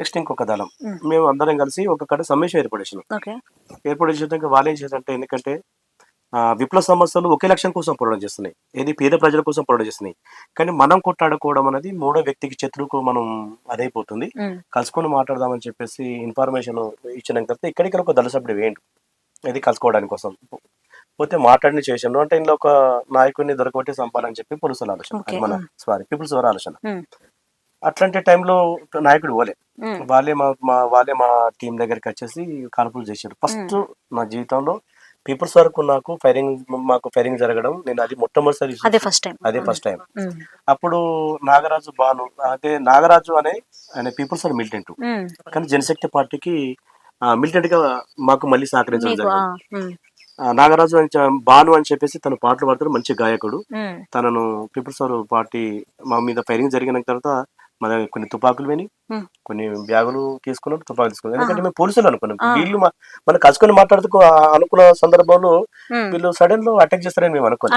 Next ఇంకొక దళం. మ్మ్. అందరం కలిసి ఒక కడ సమ్మేషన్ ఓకే. ఏర్పాటు చేసినాక వాళ్ళు ఏం చేశారంటే ఎందుకంటే విప్లవ సమస్యలు ఒకే లక్ష్యం కోసం పోరాటం చేస్తున్నాయి. ఏది పేద ప్రజల కోసం పోరాటం చేస్తున్నాయి. కానీ మనం కొట్లాడుకోవడం అనేది మూడో వ్యక్తికి శత్రువుకు మనం అదైపోతుంది. కలుసుకొని మాట్లాడదామని చెప్పేసి ఇన్ఫర్మేషన్ ఇచ్చిన తర్వాత ఇక్కడికి ఒక దళ సభ్యుడు వేయండి. ఇది కలుసుకోవడానికి కోసం. పోతే మాట్లాడిన చేసాను అంటే ఇందులో ఒక నాయకుడిని దొరకబట్టి చంపాలని చెప్పి పోలీసుల ఆలోచన. మన సారీ పీపుల్స్ వారి ఆలోచన. అట్లాంటి టైంలో నాయకుడు పోలే ఉమ్, వాళ్ళే మా మా వాళ్ళే మా టీం దగ్గరికి వచ్చేసి కాల్పులు చేశారు ఫస్ట్ నా జీవితంలో పీపుల్స్ వరకు నాకు ఫైరింగ్ మాకు ఫైరింగ్ జరగడం నేను అది మొట్టమొదటిసారి అదే ఫస్ట్ టైం అదే ఫస్ట్ టైం అప్పుడు నాగరాజు బాను అదే నాగరాజు అనే ఆయన పీపుల్స్ వారు మిలిటెంట్. కానీ జనశక్తి పార్టీకి మిలిటెంట్గా మాకు మళ్ళీ సహకరించడం జరిగింది. నాగరాజు అని బాను అని చెప్పేసి తను పాటలు పాడతాడు మంచి గాయకుడు. తనను పీపుల్స్ పార్టీ మా మీద ఫైరింగ్ జరిగిన తర్వాత మన కొన్ని తుపాకులు విని. కొన్ని బ్యాగులు తీసుకున్నాం తుపాకులు తీసుకున్నాం ఎందుకంటే. మేము పోలీసులు అనుకున్నాం. వీళ్ళు మనం కలుసుకొని మాట్లాడుతూ అనుకున్న సందర్భంలో. వీళ్ళు సడన్లో అటాక్ చేస్తారని మేము అనుకోలేదు.